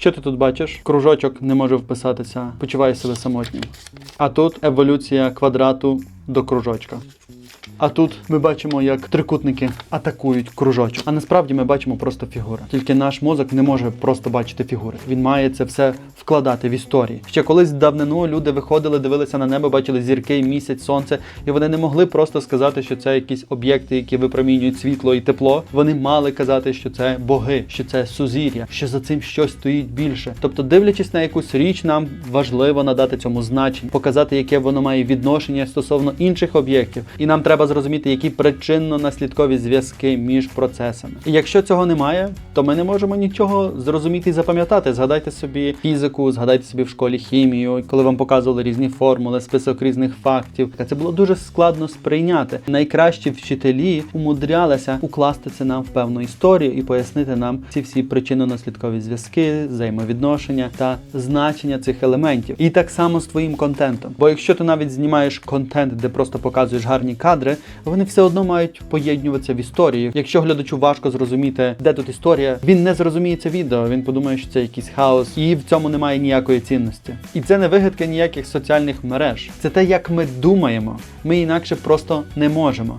Що ти тут бачиш? Кружочок не може вписатися, почуває себе самотнім. А тут еволюція квадрату до кружочка. А тут ми бачимо, як трикутники атакують кружочок. А насправді ми бачимо просто фігури. Тільки наш мозок не може просто бачити фігури. Він має це все вкладати в історії. Ще колись давнину люди виходили, дивилися на небо, бачили зірки, місяць, сонце, і вони не могли просто сказати, що це якісь об'єкти, які випромінюють світло і тепло. Вони мали казати, що це боги, що це сузір'я, що за цим щось стоїть більше. Тобто, дивлячись на якусь річ, нам важливо надати цьому значення, показати, яке воно має відношення стосовно інших об'єктів, і нам треба зрозуміти, які причинно-наслідкові зв'язки між процесами. І якщо цього немає, то ми не можемо нічого зрозуміти і запам'ятати. Згадайте собі фізику, згадайте собі в школі хімію, коли вам показували різні формули, список різних фактів. Це було дуже складно сприйняти. Найкращі вчителі умудрялися укласти це нам в певну історію і пояснити нам ці всі причинно-наслідкові зв'язки, взаємовідношення та значення цих елементів. І так само з твоїм контентом. Бо якщо ти навіть знімаєш контент, де просто показуєш гарні кадри, вони все одно мають поєднуватися в історію. Якщо глядачу важко зрозуміти, де тут історія, він не зрозуміє це відео. Він подумає, що це якийсь хаос, і в цьому немає ніякої цінності. І це не вигадка ніяких соціальних мереж. Це те, як ми думаємо. Ми інакше просто не можемо.